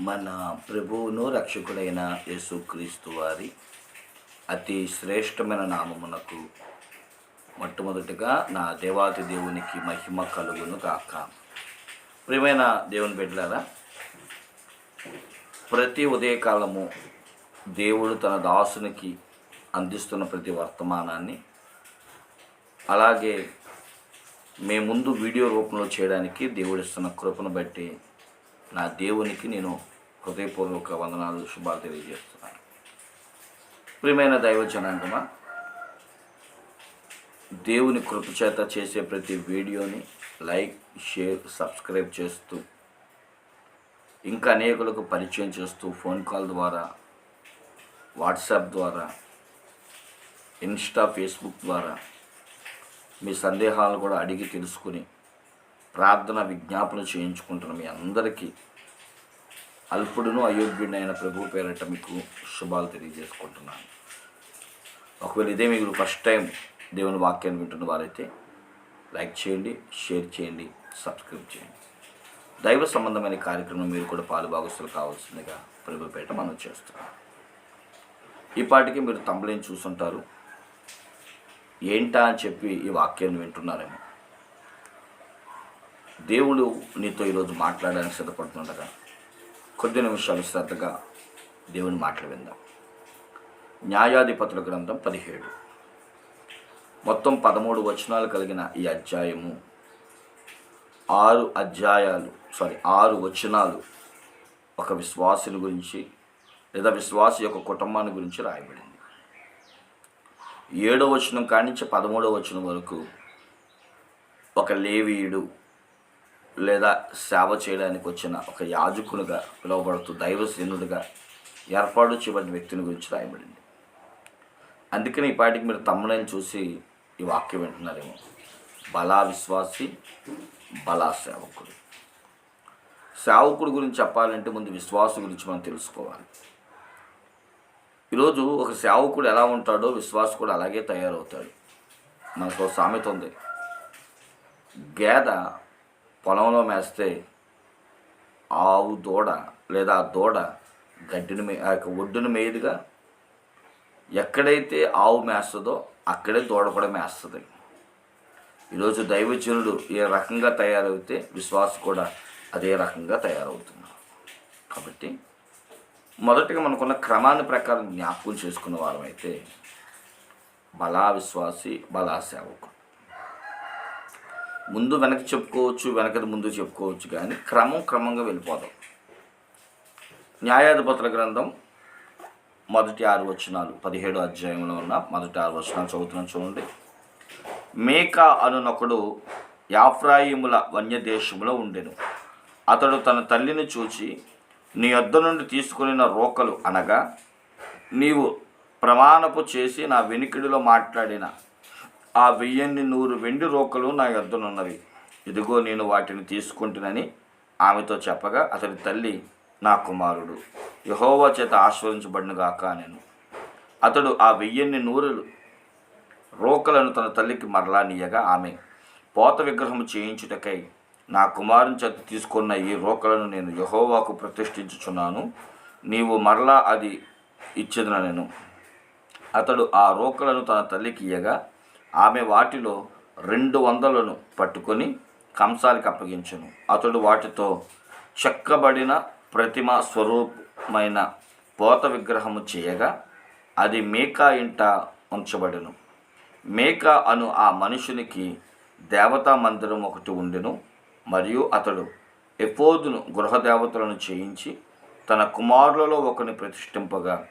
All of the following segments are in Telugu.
మన ప్రభువును రక్షకుడైన యేసుక్రీస్తు వారి అతి శ్రేష్టమైన నామమునకు మొట్టమొదటిగా నా దేవాతి దేవునికి మహిమ కలుగును కాక ప్రియమైన దేవుని బిడ్డలారా ప్రతి ఉదయకాలము దేవుడు తన దాసునికి అందిస్తున్న ప్రతి వర్తమానాన్ని అలాగే మే ముందు వీడియో రూపంలో చేయడానికి దేవుడిస్తున్న కృపను బట్టి నా దేవునికి నేను హృదయపూర్వక వందనాలు శుభాలు తెలియజేస్తున్నాను. ప్రియమైన దైవజనాంగమా దేవుని కృప చేత చేసే ప్రతి వీడియోని లైక్ షేర్ సబ్స్క్రైబ్ చేస్తూ ఇంకా అనేకులకు పరిచయం చేస్తూ ఫోన్ కాల్ ద్వారా వాట్సాప్ ద్వారా ఇన్స్టా ఫేస్బుక్ ద్వారా మీ సందేహాలు కూడా అడిగి తెలుసుకుని ప్రార్థన విజ్ఞాపన చేయించుకుంటున్న మీ అందరికీ అల్పుడును అయోగ్యుడైన ప్రభు పేరట మీకు శుభాలు తెలియజేసుకుంటున్నాను. ఒకవేళ ఇదే మీరు ఫస్ట్ టైం దేవుని వాక్యాన్ని వింటున్న వారైతే లైక్ చేయండి షేర్ చేయండి సబ్స్క్రైబ్ చేయండి. దైవ సంబంధమైన కార్యక్రమం మీరు కూడా పాలుభాగస్తులు కావాల్సిందిగా ప్రభుపేట మనం చేస్తున్నాం ఈ పాటికి మీరు తమ్ముళ్ళని చూసుంటారు. ఏంటా అని చెప్పి ఈ వాక్యాన్ని వింటున్నారేమో. దేవుడు నీతో ఈరోజు మాట్లాడడానికి సిద్ధపడుతుండగా కొద్ది నిమిషాలు శ్రద్ధగా దేవుని మాటలు విందాం. న్యాయాధిపతుల గ్రంథం పదిహేడు. మొత్తం పదమూడు వచనాలు కలిగిన ఈ అధ్యాయము ఆరు అధ్యాయాలు సారీ ఆరు వచనాలు ఒక విశ్వాసుని గురించి లేదా విశ్వాసి యొక్క కుటుంబాన్ని గురించి రాయబడింది. ఏడో వచనం కానించి పదమూడో వచనం వరకు ఒక లేవీయుడు లేదా సేవ చేయడానికి వచ్చిన ఒక యాజకునిగా పిలువబడుతూ దైవసేనుడిగా ఏర్పాటు చేయబడిన వ్యక్తిని గురించి రాయబడింది. అందుకని ఈ పాటికి మీరు తమ్ముడని చూసి ఈ వాక్యం వింటున్నారేమో. బలా విశ్వాసి బలా సేవకుడు సేవకుడు గురించి చెప్పాలంటే ముందు విశ్వాసం గురించి మనం తెలుసుకోవాలి. ఈరోజు ఒక సేవకుడు ఎలా ఉంటాడో విశ్వాసం కూడా అలాగే తయారవుతాడు. మనకు సామెత ఉంది. గేద పొలంలో మేస్తే ఆవు దూడ లేదా ఆ దూడ గడ్డిని మే ఆ యొక్క ఒడ్డును మీదుగా ఎక్కడైతే ఆవు మేస్తుందో అక్కడే దూడ కూడా మేస్తుంది. ఈరోజు దైవజనుడు ఏ రకంగా తయారవుతే విశ్వాసం కూడా అదే రకంగా తయారవుతున్నారు. కాబట్టి మొదటిగా మనకున్న క్రమాన్ని ప్రకారం జ్ఞాపకం చేసుకున్న వారమైతే బలా విశ్వాసి బలా సేవకుడు ముందు వెనక్కి చెప్పుకోవచ్చు వెనకది ముందు చెప్పుకోవచ్చు కానీ క్రమం క్రమంగా వెళ్ళిపోదాం న్యాయాధిపతుల గ్రంథం మొదటి ఆరు వచనాలు పదిహేడు అధ్యాయంలో ఉన్న మొదటి ఆరు వచనాలు చదువుతున్నాను చూడండి. మేక అనునొకడు యాఫ్రాయిముల వన్యదేశములో ఉండెను. అతడు తన తల్లిని చూచి నీ వద్ద నుండి తీసుకుని రోకలు అనగా నీవు ప్రమాణపు చేసి నా వెనుకిడిలో మాట్లాడిన ఆ వెయ్యిన్ని నూరు వెండి రోకలు నా ఎద్దనున్నవి ఇదిగో నేను వాటిని తీసుకుంటునని ఆమెతో చెప్పగా అతని తల్లి నా కుమారుడు యహోవా చేత ఆశ్రయించబడినగాక నేను అతడు ఆ వెయ్యిన్ని నూరులు రోకలను తన తల్లికి మరలా నీయగా ఆమె పోత విగ్రహం చేయించుటకై నా కుమారుని చేత తీసుకున్న ఈ రోకలను నేను యహోవాకు ప్రతిష్ఠించుచున్నాను. నీవు మరలా అది ఇచ్చేదిన నేను అతడు ఆ రోకలను తన తల్లికి ఇయ్యగా ఆమె వాటిలో రెండు వందలను పట్టుకొని కంసాలకి అప్పగించును. అతడు వాటితో చెక్కబడిన ప్రతిమ స్వరూపమైన పోత విగ్రహము చేయగా అది మేకా ఇంట ఉంచబడెను. మేక అను ఆ మనుషునికి దేవతా మందిరం ఒకటి ఉండెను. మరియు అతడు ఎపోదును గృహదేవతలను చేయించి తన కుమారులలో ఒకని ప్రతిష్ఠింపగా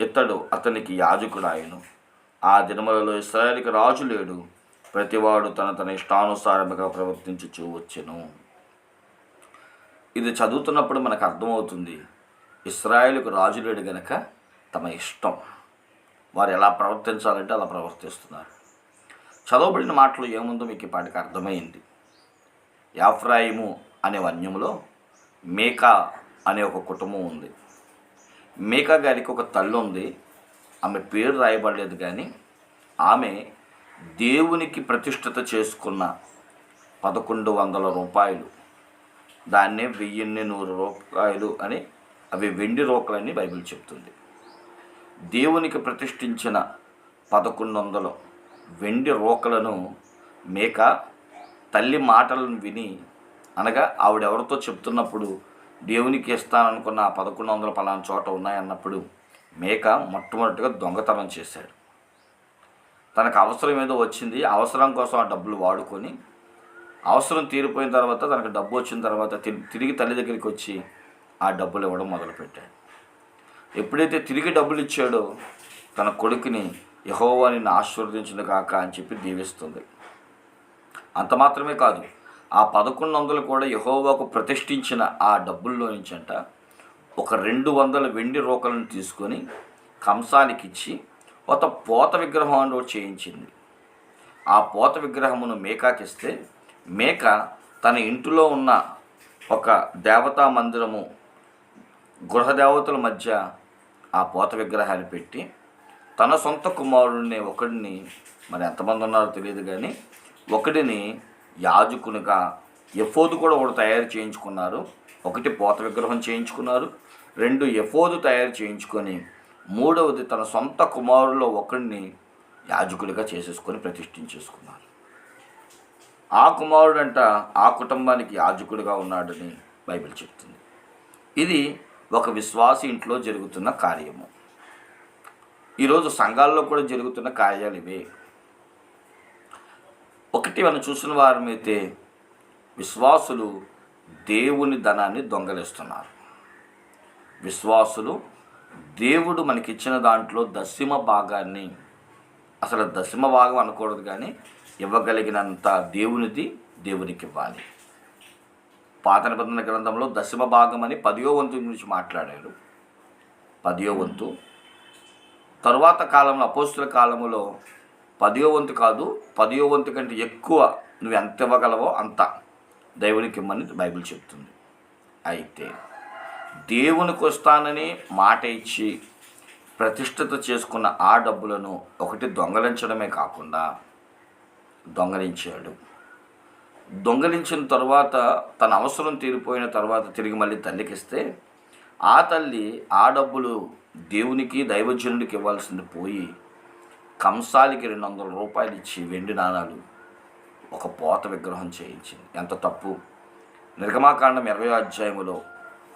ఇతడు అతనికి యాజకుడాయను ఆ దినములలో ఇస్రాయేల్కి రాజు లేడు. ప్రతివాడు తన తన ఇష్టానుసారముగా ప్రవర్తించి చూవచ్చును ఇది చదువుతున్నప్పుడు మనకు అర్థమవుతుంది. ఇస్రాయేల్కు రాజు లేడు గనక తమ ఇష్టం. వారు ఎలా ప్రవర్తించాలంటే అలా ప్రవర్తిస్తున్నారు. చదవబడిన మాటలు ఏముందో మీకు ఇప్పటికి అర్థమైంది. యాఫ్రాయిము అనే వన్యములో మేకా అనే ఒక కుటుంబం ఉంది. మేకా గారికి ఒక తల్లి ఉంది. ఆమె పేరు రాయబడలేదు కానీ ఆమె దేవునికి ప్రతిష్ఠత చేసుకున్న పదకొండు వందల రూపాయలు దాన్నే వెయ్యిన్ని నూరు రూపాయలు అని అవి వెండి రోకలని బైబిల్ చెప్తుంది. దేవునికి ప్రతిష్ఠించిన పదకొండు వందలు వెండి రోకలను మేక తల్లి మాటలను విని అనగా ఆవిడెవరితో చెప్తున్నప్పుడు దేవునికి ఇస్తాననుకున్న ఆ పదకొండు వందల పలానా చోట ఉన్నాయన్నప్పుడు మేక మొట్టమొదటిగా దొంగతనం చేశాడు. తనకు అవసరం ఏదో వచ్చింది అవసరం కోసం ఆ డబ్బులు వాడుకొని అవసరం తీరిపోయిన తర్వాత తనకు డబ్బు వచ్చిన తర్వాత తి- తిరిగి తల్లి దగ్గరికి వచ్చి ఆ డబ్బులు ఇవ్వడం మొదలుపెట్టాడు. ఎప్పుడైతే తిరిగి డబ్బులు ఇచ్చాడో తన కొడుకుని యహోవా నిన్ను ఆశీర్వదించిన కాక అని చెప్పి దీవిస్తుంది. అంత మాత్రమే కాదు ఆ పదకొండు వందలు కూడా యహోవాకు ప్రతిష్ఠించిన ఆ డబ్బుల్లో నుంచి అంట ఒక రెండు వందల వెండి రోకలను తీసుకొని కంసానికి ఇచ్చి ఒక పోత విగ్రహం అని ఒకటి చేయించింది. ఆ పోత విగ్రహమును మేకాకిస్తే మేక తన ఇంటిలో ఉన్న ఒక దేవతా మందిరము గృహదేవతల మధ్య ఆ పోత విగ్రహాన్ని పెట్టి తన సొంత కుమారుడిని ఒకడిని మరి ఎంతమంది ఉన్నారో తెలియదు కానీ ఒకడిని యాజకునిగా ఎఫోదు కూడా ఒకటి తయారు చేయించుకున్నారు. ఒకటి పోత విగ్రహం చేయించుకున్నారు. రెండు ఎఫోదు తయారు చేయించుకొని మూడవది తన సొంత కుమారుల్లో ఒకడిని యాజకుడిగా చేసేసుకొని ప్రతిష్ఠించేసుకున్నారు ఆ కుమారుడంట ఆ కుటుంబానికి యాజకుడిగా ఉన్నాడని బైబిల్ చెప్తుంది. ఇది ఒక విశ్వాసి ఇంట్లో జరుగుతున్న కార్యము. ఈరోజు సంఘాల్లో కూడా జరుగుతున్న కార్యాలు ఇవే. ఒకటి మనం చూసిన వారమైతే విశ్వాసులు దేవుని ధనాన్ని దొంగలిస్తున్నారు. విశ్వాసులు దేవుడు మనకిచ్చిన దాంట్లో దశమ భాగాన్ని అసలు దశమ భాగం అనకూడదు కానీ ఇవ్వగలిగినంత దేవునిది దేవునికి ఇవ్వాలి పాత నిబంధన గ్రంథంలో దశమ భాగం అని పదియో వంతు గురించి మాట్లాడాడు. పదియో వంతు. తరువాత కాలంలో అపోస్తుల కాలంలో పదియో వంతు కాదు పదియో వంతు కంటే ఎక్కువ నువ్వు ఎంత ఇవ్వగలవో అంత దేవునికి ఇమ్మని బైబిల్ చెప్తుంది. అయితే దేవునికి వస్తానని మాట ఇచ్చి ప్రతిష్టత చేసుకున్న ఆ డబ్బులను ఒకటి దొంగలించడమే కాకుండా దొంగలించాడు. దొంగలించిన తర్వాత తన అవసరం తీరిపోయిన తర్వాత తిరిగి మళ్ళీ తల్లికి ఇస్తే ఆ తల్లి ఆ డబ్బులు దేవునికి దైవజనుడికి ఇవ్వాల్సింది పోయి కంసాలికి రెండు వందల రూపాయలు ఇచ్చి వెండి నాణాలు ఒక పోత విగ్రహం చేయించింది. ఎంత తప్పు. నిర్గమాకాండం ఇరవై అధ్యాయములో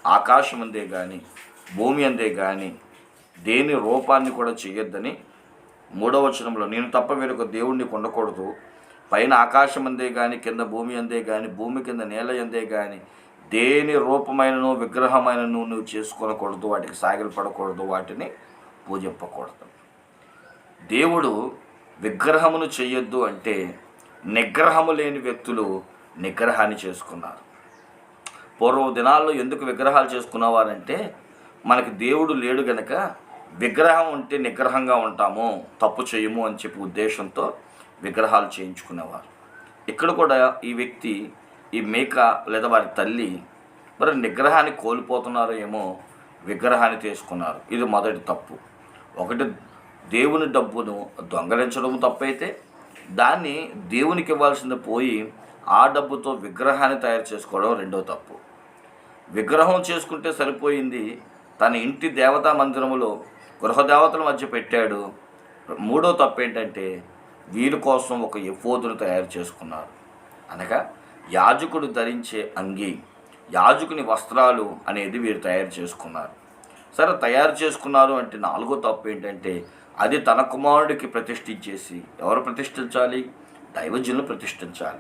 ఆకాశం అందే కానీ భూమి అందే కానీ దేని రూపాన్ని కూడా చేయొద్దని మూడవ వచనంలో నేను తప్ప వేరొక దేవుణ్ణి ఉండకూడదు పైన ఆకాశం అందే కానీ కింద భూమి అందే కానీ భూమి కింద నేల అందే కానీ దేని రూపమైనను విగ్రహమైనను నువ్వు చేసుకొనకూడదు వాటికి సాగిలు పడకూడదు వాటిని పూజింపకూడదు. దేవుడు విగ్రహమును చేయొద్దు అంటే నిగ్రహము లేని వ్యక్తులు నిగ్రహాన్ని చేసుకున్నారు. పూర్వ దినాల్లో ఎందుకు విగ్రహాలు చేసుకునేవారంటే మనకి దేవుడు లేడు గనక విగ్రహం ఉంటే నిగ్రహంగా ఉంటాము తప్పు చేయము అని చెప్పి ఉద్దేశంతో విగ్రహాలు చేయించుకునేవారు. ఇక్కడ కూడా ఈ వ్యక్తి ఈ మేక లేదా వారి తల్లి మరి నిగ్రహాన్ని కోల్పోతున్నారో ఏమో విగ్రహాన్ని తీసుకున్నారు. ఇది మొదటి తప్పు. ఒకటి దేవుని డబ్బును దొంగలించడం తప్పైతే దాన్ని దేవునికి ఇవ్వాల్సింది పోయి ఆ డబ్బుతో విగ్రహాన్ని తయారు చేసుకోవడం రెండో తప్పు. విగ్రహం చేసుకుంటే సరిపోయింది. తన ఇంటి దేవతా మందిరములో గృహదేవతల మధ్య పెట్టాడు. మూడో తప్పు ఏంటంటే వీరి కోసం ఒక ఎఫోదును తయారు చేసుకున్నారు. అనగా యాజకుడు ధరించే అంగి యాజకుని వస్త్రాలు అనేది వీరు తయారు చేసుకున్నారు. సరే తయారు చేసుకున్నారు అంటే నాలుగో తప్పు ఏంటంటే అది తన కుమారుడికి ప్రతిష్ఠించేసి ఎవరు ప్రతిష్ఠించాలి? దైవజనులు ప్రతిష్ఠించాలి.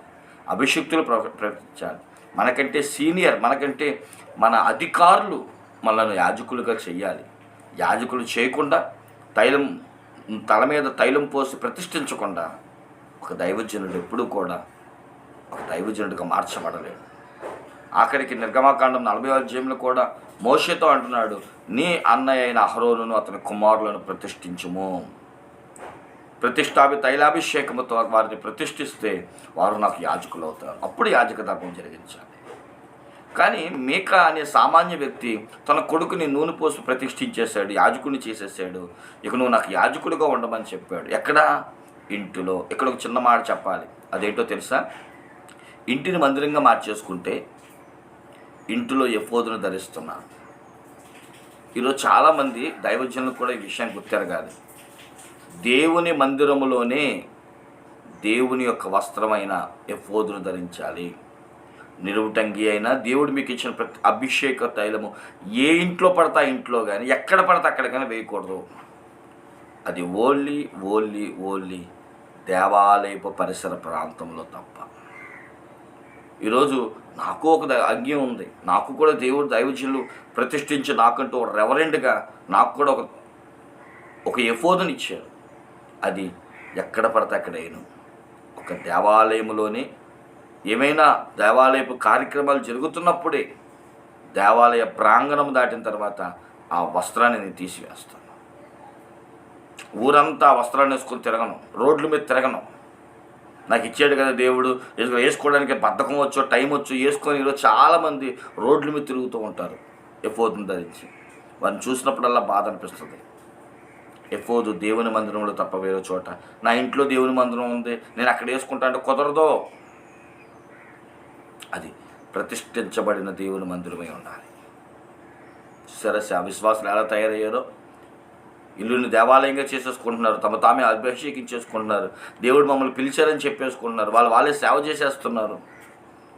అభిషక్తులు ప్రకటించాలి మనకంటే సీనియర్ మనకంటే మన అధికారులు మనల్ని యాజకులుగా చేయాలి యాజకులు చేయకుండా తైలం తల మీద తైలం పోసి ప్రతిష్ఠించకుండా ఒక దైవజనుడు ఎప్పుడూ కూడా ఒక దైవజనుడిగా మార్చబడలేడు. ఆఖరికి నిర్గమాకాండం నలభై అధ్యాయంలో కూడా మోషతో అంటున్నాడు నీ అన్నయ్య అయిన అహరోలను అతని కుమారులను ప్రతిష్ఠించుము. ప్రతిష్టాపి తైలాభిషేకముతో వారిని ప్రతిష్ఠిస్తే వారు నాకు యాజకులు అవుతారు అప్పుడు యాజక ధర్మం జరిగించాలి. కానీ మేక అనే సామాన్య వ్యక్తి తన కొడుకుని నూనె పోసి ప్రతిష్ఠించేశాడు యాజకుని చేసేసాడు ఇక నువ్వు నాకు యాజకుడిగా ఉండమని చెప్పాడు. ఎక్కడ? ఇంటిలో. ఇక్కడ ఒక చిన్న మాట చెప్పాలి. అదేంటో తెలుసా? ఇంటిని మందిరంగా మార్చేసుకుంటే ఇంటిలో ఎఫోదును ధరిస్తున్నారు. ఈరోజు చాలామంది దైవజనులు కూడా ఈ విషయాన్ని గుర్తెరగాలి. దేవుని మందిరములోనే దేవుని యొక్క వస్త్రమైన ఎఫోదును ధరించాలి. నిలువుటంగి అయినా దేవుడు మీకు ఇచ్చిన ప్రతి అభిషేక తైలము ఏ ఇంట్లో పడతా ఇంట్లో కానీ ఎక్కడ పడతా అక్కడ కానీ వేయకూడదు. అది ఓన్లీ ఓన్లీ ఓన్లీ దేవాలయపు పరిసర ప్రాంతంలో తప్ప. ఈరోజు నాకు ఒక ద- ఉంది. నాకు కూడా దేవుడు దైవజనులు ప్రతిష్ఠించి నాకంటూ ఒక రెవరెండ్గా నాకు కూడా ఒక ఒక ఎఫోదని ఇచ్చారు అది ఎక్కడ పడితే అక్కడ వేయను. ఒక దేవాలయంలోనే ఏమైనా దేవాలయపు కార్యక్రమాలు జరుగుతున్నప్పుడే దేవాలయ ప్రాంగణం దాటిన తర్వాత ఆ వస్త్రాన్ని నేను తీసివేస్తాను. ఊరంతా ఆ వస్త్రాన్ని వేసుకొని తిరగను. రోడ్ల మీద తిరగను. నాకు ఇచ్చాడు కదా దేవుడు వేసుకోవడానికి బద్ధకం వచ్చో టైం వచ్చో వేసుకొని ఈరోజు చాలామంది రోడ్ల మీద తిరుగుతూ ఉంటారు. ఎఫోదుని ధరించి. వారిని చూసినప్పుడల్లా బాధ అనిపిస్తుంది. ఎఫోదు దేవుని మందిరంలో తప్ప వేరే చోట. నా ఇంట్లో దేవుని మందిరం ఉంది నేను అక్కడ వేసుకుంటా అంటే కుదరదో. అది ప్రతిష్ఠించబడిన దేవుని మందిరమై ఉండాలి. సరే అవిశ్వాసులు ఎలా తయారయ్యారో? ఇల్లుని దేవాలయంగా చేసేసుకుంటున్నారు తమ తామే అభిషేకించేసుకుంటున్నారు దేవుడు మమ్మల్ని పిలిచారని చెప్పేసుకుంటున్నారు వాళ్ళు వాళ్ళే సేవ చేసేస్తున్నారు.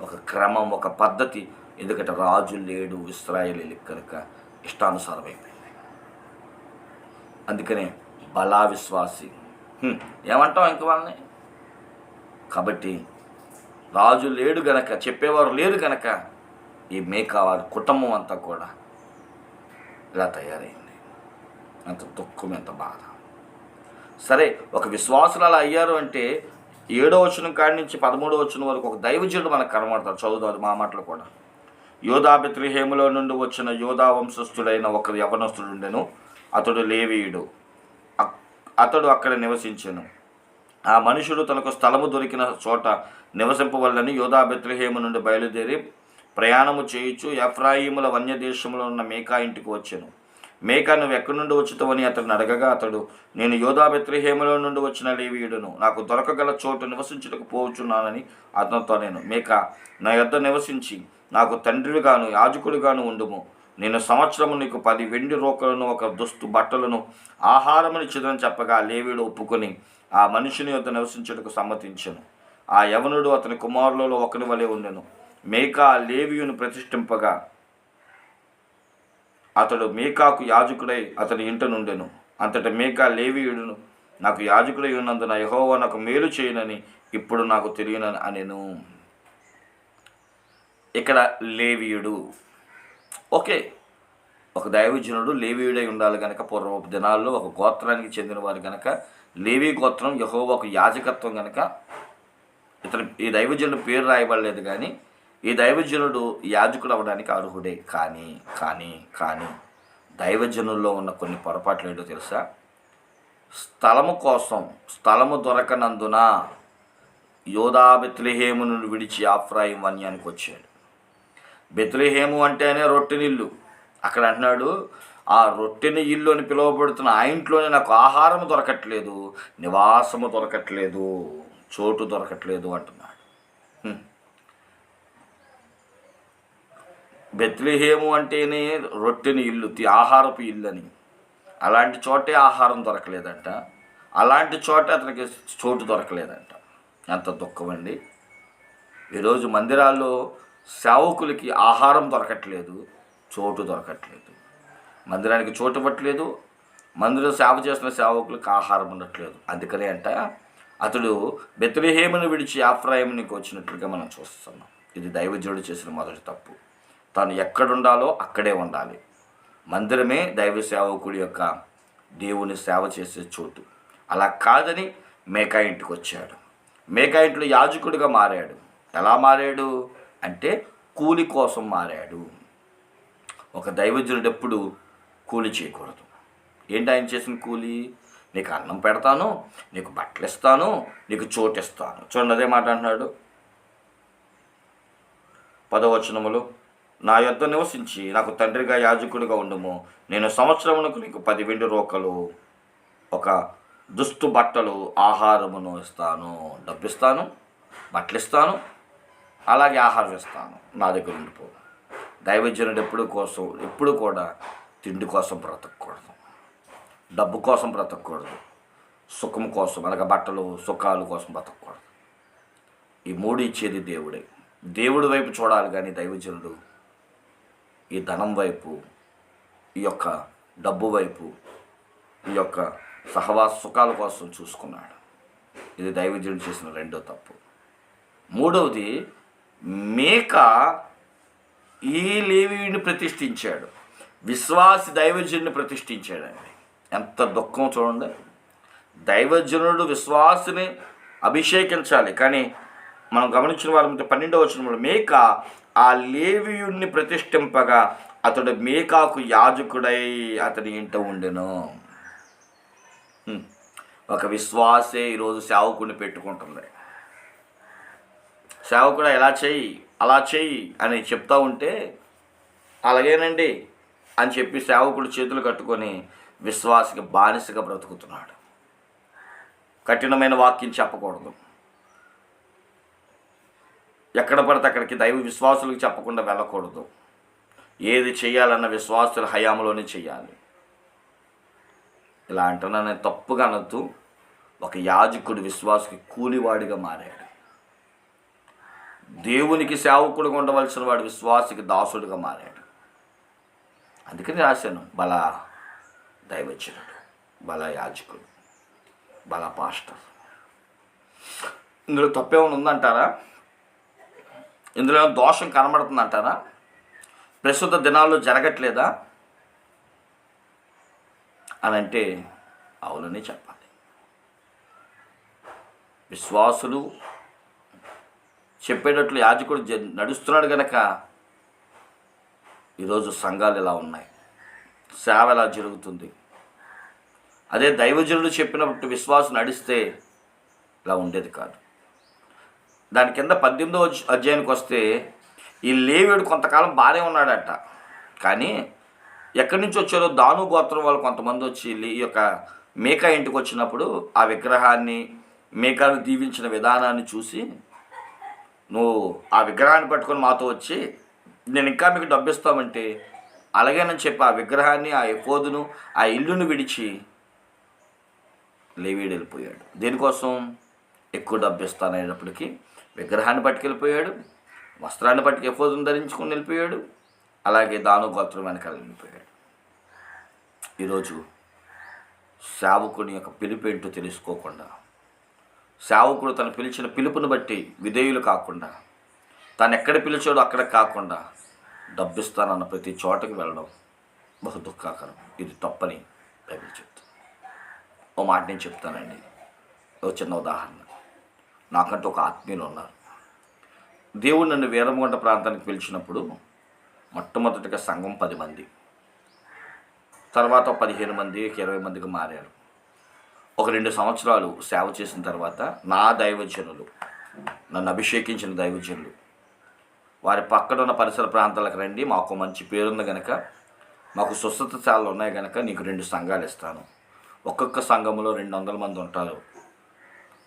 ఒక క్రమం ఒక పద్ధతి. ఎందుకంటే రాజు లేడు ఇస్రాయేలీ కనుక ఇష్టానుసారమైంది అందుకనే బలా విశ్వాసి ఏమంటాం ఇంక వాళ్ళని? కాబట్టి రాజు లేడు గనక చెప్పేవారు లేరు గనక ఈ మేకా వారి కుటుంబం అంతా కూడా ఇలా తయారైంది. అంత దుఃఖం ఎంత బాధ. సరే ఒక విశ్వాసులు అలా అయ్యారు అంటే ఏడో వచనం కాడి నుంచి పదమూడో వచనం వరకు ఒక దైవజనుడు మనకు కనబడతాడు చదువుతారు మా మాటలు కూడా. యోధా బెత్రిహేములో నుండి వచ్చిన యోధా వంశస్థుడైన ఒక యవనస్తుడు ఉండెను. అతడు లేవీయుడు. అక్- అతడు అక్కడ నివసించను. ఆ మనుషుడు తనకు స్థలము దొరికిన చోట నివసింపవల్లని యోధా బెత్లహేము నుండి బయలుదేరి ప్రయాణము చేయుచు ఎఫ్రాయిముల వన్యదేశంలో ఉన్న మేకా ఇంటికి వచ్చాను. మేకా నువ్వు ఎక్కడి నుండి వచ్చుతావని అతడు అడగగా అతడు నేను యోధా బెత్లహేములో నుండి వచ్చిన లేవీయుడును. నాకు దొరకగల చోటు నివసించుటకు పోవచ్చున్నానని అతనితో నేను మేకా నా యొద్ద నివసించి నాకు తండ్రిగాను యాజకుడుగాను ఉండుము. నేను సంవత్సరము నీకు పది వెండి రోకలను ఒక దుస్తు బట్టలను ఆహారముని చిదని చెప్పగా లేవీడు ఒప్పుకొని ఆ మనిషిని యొద్ద నివసించుటకు సమ్మతించను. ఆ యవనుడు అతని కుమారులలో ఒకని వలె ఉండెను. మేకా లేవియును ప్రతిష్ఠింపగా అతడు మేకాకు యాజకుడై అతని ఇంట నుండెను. అంతట మేకా లేవీయుడును నాకు యాజకుడై ఉన్నందున యహోవా నాకు మేలు చేయనని ఇప్పుడు నాకు తెలియనని అనెను. ఇక్కడ లేవీయుడు ఓకే. ఒక దైవజనుడు లేవీయుడై ఉండాలి కనుక పూర్వపు దినాల్లో ఒక గోత్రానికి చెందినవారు కనుక లేవీ గోత్రం యహోవాకు యాజకత్వం కనుక ఇతను ఈ దైవజనుడు పేరు రాయబడలేదు కానీ ఈ దైవజనుడు యాజకుడు అవ్వడానికి అర్హుడే. కానీ కానీ కానీ దైవజనుల్లో ఉన్న కొన్ని పొరపాట్లు ఏంటో తెలుసా? స్థలము కోసం స్థలము దొరకనందున యోధా నుండి విడిచి ఆఫ్రాయిం వన్యానికి వచ్చాడు. బెత్లెహేము అంటేనే రొట్టెనిల్లు అక్కడ అంటున్నాడు ఆ రొట్టెని ఇల్లు అని పిలువబడుతున్న ఆ ఇంట్లోనే నాకు ఆహారం దొరకట్లేదు నివాసము దొరకట్లేదు చోటు దొరకట్లేదు అంటున్నాడు. బెత్లిహేము అంటేనే రొట్టెని ఇల్లు తి- ఆహారపు ఇల్లు అని. అలాంటి చోటే ఆహారం దొరకలేదంట. అలాంటి చోట అతనికి చోటు దొరకలేదంట. ఎంత దుఃఖమండి. ఈరోజు మందిరాల్లో సేవకులకి ఆహారం దొరకట్లేదు చోటు దొరకట్లేదు. మందిరానికి చోటు ఇవ్వట్లేదు మందిరం సేవ చేసిన సేవకులకు ఆహారం ఉండట్లేదు. అందుకనే అంట అతడు బెత్లెహేమును విడిచి ఆఫ్రాయిమునికి వచ్చినట్లుగా మనం చూస్తున్నాం. ఇది దైవజనుడు చేసిన మొదటి తప్పు. తాను ఎక్కడుండాలో అక్కడే ఉండాలి. మందిరమే దైవ సేవకుడి యొక్క దేవుని సేవ చేసే చోటు. అలా కాదని మేకా ఇంటికి వచ్చాడు. మేకా ఇంట్లో యాజకుడిగా మారాడు. ఎలా మారాడు? అంటే కూలి కోసం మారాడు. ఒక దైవజనుడు ఎప్పుడు కూలి చేయకూడదు. ఏంటి ఆయన చేసిన కూలి? నీకు అన్నం పెడతాను నీకు బట్టలు ఇస్తాను నీకు చోటు ఇస్తాను చూడండి అదే మాట అంటున్నాడు. పదవచనములు నా యొద్ద నివసించి నాకు తండ్రిగా యాజకుడిగా ఉండము. నేను సంవత్సరమునకు నీకు పది వెండి రోకలు ఒక దుస్తు బట్టలు ఆహారమును ఇస్తాను. డబ్బిస్తాను బట్టలు ఇస్తాను అలాగే ఆహారం ఇస్తాను నా దగ్గర ఉండిపో. దైవజనుడు ఎప్పుడు కోసం ఎప్పుడు కూడా తిండి కోసం బ్రతకూడదు. డబ్బు కోసం బ్రతకూడదు. సుఖం కోసం అనగా బట్టలు సుఖాలు కోసం బ్రతకూడదు. ఈ మూడు ఇచ్చేది దేవుడే. దేవుడి వైపు చూడాలి కానీ దైవజనుడు ఈ ధనం వైపు ఈ యొక్క డబ్బు వైపు ఈ యొక్క సహవాస సుఖాల కోసం చూసుకున్నాడు. ఇది దైవజనుడు చేసిన రెండో తప్పు. మూడవది మేక ఈ లేవీని ప్రతిష్ఠించాడు. విశ్వాసి దైవజనుని ప్రతిష్ఠించాడండి. ఎంత దుఃఖం చూడండి. దైవజనుడు విశ్వాసిని అభిషేకించాలి. కానీ మనం గమనించిన వారి పన్నెండవ వచనంలో మేక ఆ లేవియుణ్ణి ప్రతిష్ఠింపగా అతడు మేకాకు యాజకుడై అతని ఇంట ఉండెను. ఒక విశ్వాసే ఈరోజు సేవకుని పెట్టుకుంటుంది. సేవకుడు ఎలా చెయ్యి అలా చెయ్యి అని చెప్తా ఉంటే అలాగేనండి అని చెప్పి సేవకుడు చేతులు కట్టుకొని విశ్వాసకి బానిసగా బ్రతుకుతున్నాడు. కఠినమైన వాక్యం చెప్పకూడదు. ఎక్కడ పడితే అక్కడికి దైవ విశ్వాసులకు చెప్పకుండా వెళ్ళకూడదు. ఏది చేయాలన్న విశ్వాసుల హయాంలోనే చేయాలి ఇలా అంటున్నా నేను తప్పుగా అనొద్దు. ఒక యాజకుడు విశ్వాసకి కూలివాడిగా మారాడు. దేవునికి సేవకుడుగా ఉండవలసిన వాడు విశ్వాసికి దాసుడిగా మారాడు. అందుకని రాశాను బల దైవచనుడు బల యాజకుడు బల పాస్టర్. ఇందులో తప్పేమైనా ఉందంటారా? ఇందులో ఏమైనా దోషం కనబడుతుందంటారా? ప్రస్తుత దినాల్లో జరగట్లేదా? అని అంటే అవునని చెప్పాలి. విశ్వాసులు చెప్పేటట్లు యాజకుడు జ- నడుస్తున్నాడు గనక ఈరోజు సంఘాలు ఇలా ఉన్నాయి. సేవ ఎలా జరుగుతుంది? అదే దైవజనుడు చెప్పినప్పుడు విశ్వాసం నడిస్తే ఇలా ఉండేది కాదు. దాని కింద పద్దెనిమిదో అధ్యాయానికి వస్తే ఈ లేవేడు కొంతకాలం బాగానే ఉన్నాడట. కానీ ఎక్కడి నుంచి వచ్చారో దాను గోత్రం వాళ్ళు కొంతమంది వచ్చి ఈ యొక్క మేకా ఇంటికి వచ్చినప్పుడు ఆ విగ్రహాన్ని మేకాను దీవించిన విధానాన్ని చూసి నువ్వు ఆ విగ్రహాన్ని పట్టుకొని మాతో వచ్చి నేను ఇంకా మీకు డబ్బు ఇస్తామంటే అలాగేనని చెప్పి ఆ విగ్రహాన్ని ఆ ఎఫోదును ఆ ఇల్లును విడిచి లేవీడు వెళ్ళిపోయాడు. దేనికోసం? ఎక్కువ డబ్బు ఇస్తాననేటప్పటికీ విగ్రహాన్ని పట్టుకెళ్ళిపోయాడు వస్త్రాన్ని పట్టుకు ఎఫోదును ధరించుకొని వెళ్ళిపోయాడు అలాగే దాను గోత్రం వెనకాల వెళ్ళిపోయాడు. ఈరోజు సేవకుని యొక్క పిలుపేంటో తెలుసుకోకుండా సేవకుడు తను పిలిచిన పిలుపుని బట్టి విధేయులు కాకుండా తాను ఎక్కడ పిలిచాడో అక్కడ కాకుండా డబ్బిస్తానన్న ప్రతి చోటకి వెళ్ళడం బహు దుఃఖాకరం. ఇది తప్పని బైబిల్ చెప్తుంది. ఓ మాట నేను చెప్తానండి. ఓ చిన్న ఉదాహరణ. నాకంటూ ఒక ఆత్మీయులు ఉన్నారు. దేవుడు నన్ను వీరమగొండ ప్రాంతానికి పిలిచినప్పుడు మొట్టమొదటిగా సంఘం పది మంది తర్వాత పదిహేను మంది ఇరవై మందికి మారారు. ఒక రెండు సంవత్సరాలు సేవ చేసిన తర్వాత నా దైవజనులు నన్ను అభిషేకించిన దైవజనులు వారి పక్కన ఉన్న పరిసర ప్రాంతాలకు రండి మాకు మంచి పేరుంది గనక మాకు స్వస్థత చాలు ఉన్నాయి గనక నీకు రెండు సంఘాలు ఇస్తాను. ఒక్కొక్క సంఘంలో రెండు వందల మంది ఉంటారు.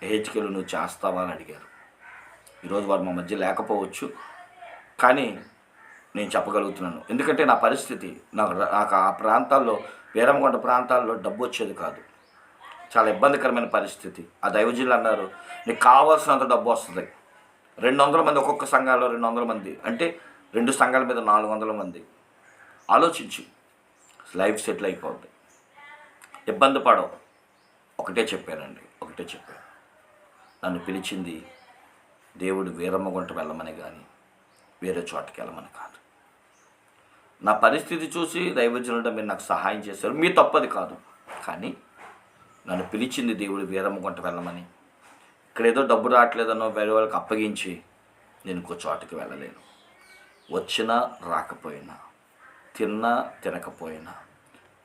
హెచ్కెలు నువ్వు చేస్తావా అని అడిగారు. ఈరోజు వారు మా మధ్య లేకపోవచ్చు కానీ నేను చెప్పగలుగుతున్నాను. ఎందుకంటే నా పరిస్థితి నాకు నాకు ఆ ప్రాంతాల్లో వీరమగొండ ప్రాంతాల్లో డబ్బు వచ్చేది కాదు. చాలా ఇబ్బందికరమైన పరిస్థితి. ఆ దైవజీలు అన్నారు నీకు కావాల్సినంత డబ్బు వస్తుంది. రెండు వందల మంది ఒక్కొక్క సంఘాల్లో రెండు వందల మంది. అంటే రెండు సంఘాల మీద నాలుగు వందల మంది. ఆలోచించు. లైఫ్ సెటిల్ అయిపోద్ది. ఇబ్బంది పడవు. ఒకటే చెప్పానండి. ఒకటే చెప్పాను. నన్ను పిలిచింది దేవుడు వీరమ్మగుంట వెళ్ళమని కానీ వేరే చోటకి వెళ్ళమని కాదు. నా పరిస్థితి చూసి దైవజనుడు మీరు నాకు సహాయం చేశారు. మీ తప్పది కాదు. కానీ నన్ను పిలిచింది దేవుడు వీరమ్మగుంట వెళ్ళమని. ఇక్కడ ఏదో డబ్బు రావట్లేదనో వేరే వాళ్ళకి అప్పగించి నేను ఇంకో చోటకి వెళ్ళలేను. వచ్చినా రాకపోయినా తిన్నా తినకపోయినా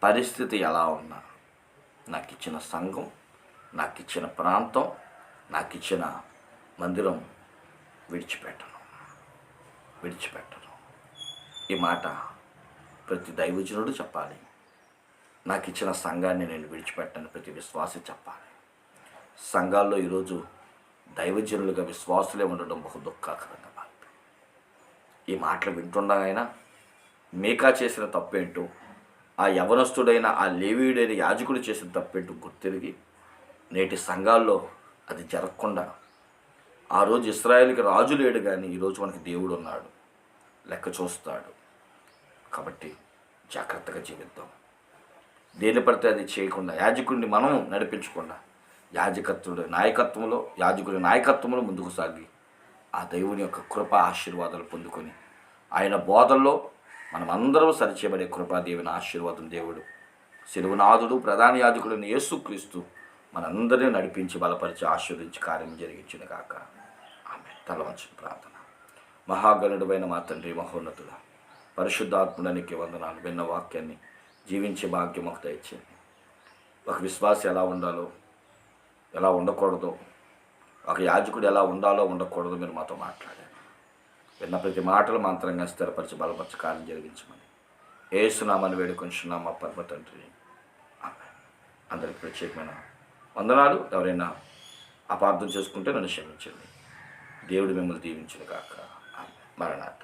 పరిస్థితి ఎలా ఉన్నా నాకు ఇచ్చిన సంఘం నాకు ఇచ్చిన ప్రాంతం నాకు ఇచ్చిన మందిరం విడిచిపెట్టను. విడిచిపెట్టను. ఈ మాట ప్రతి దైవజనుడు చెప్పాలి. నాకు ఇచ్చిన సంఘాన్ని నేను విడిచిపెట్టను ప్రతి విశ్వాసి చెప్పాలి. సంఘాల్లో ఈరోజు దైవజనులుగా విశ్వాసులే ఉండడం బహు దుఃఖకరంగా మారింది. ఈ మాటలు వింటుండగా మేకా చేసిన తప్పేంటో ఆ యవనస్తుడైన ఆ లేవీయుడైన యాజకుడు చేసిన తప్పేంటో గుర్తిరిగి నేటి సంఘాల్లో అది జరగకుండా ఆ రోజు ఇస్రాయేల్కి రాజు లేడు కానీ ఈరోజు మనకి దేవుడు ఉన్నాడు. లెక్క చూస్తాడు. కాబట్టి జాగ్రత్తగా జీవిద్దాం. దేని పడితే అది చేయకుండా యాజకుడిని మనం నడిపించకుండా యాజకత్వుడి నాయకత్వంలో యాజకుడి నాయకత్వంలో ముందుకు సాగి ఆ దేవుని యొక్క కృప ఆశీర్వాదాలు పొందుకొని ఆయన బోధల్లో మనం అందరం సరిచేయబడే కృపా దేవుని ఆశీర్వాదం దేవుడు శిలువనాథుడు ప్రధాన యాజకుడిని యేసుక్రీస్తు మనందరినీ నడిపించి బలపరిచి ఆశీర్వదించి కార్యం జరిగించిన కాక ఆమె తల వంచిన ప్రార్థన. మహాగణుడైన మా తండ్రి మహోన్నతుడ పరిశుద్ధాత్ముడానికి వందనాలు. విన్న వాక్యాన్ని జీవించే భాగ్యం ఒక దయచేయండి ఒక విశ్వాసం ఎలా ఉండాలో ఎలా ఉండకూడదో ఒక యాజకుడు ఎలా ఉండాలో ఉండకూడదో మీరు మాతో మాట్లాడారు. విన్న ప్రతి మాటలు మంత్రంగా స్థిరపరిచి బలపరిచి కార్యం జరిగించమని. ఏసునామని వేడుకొంచున్నాం మా పరమ తండ్రి. అందరికి ప్రత్యేకమైన వందనాలు. ఎవరైనా అపార్థం చేసుకుంటే నన్ను క్షమించండి. దేవుడు మిమ్మల్ని దీవించిన కాక మరణార్థం.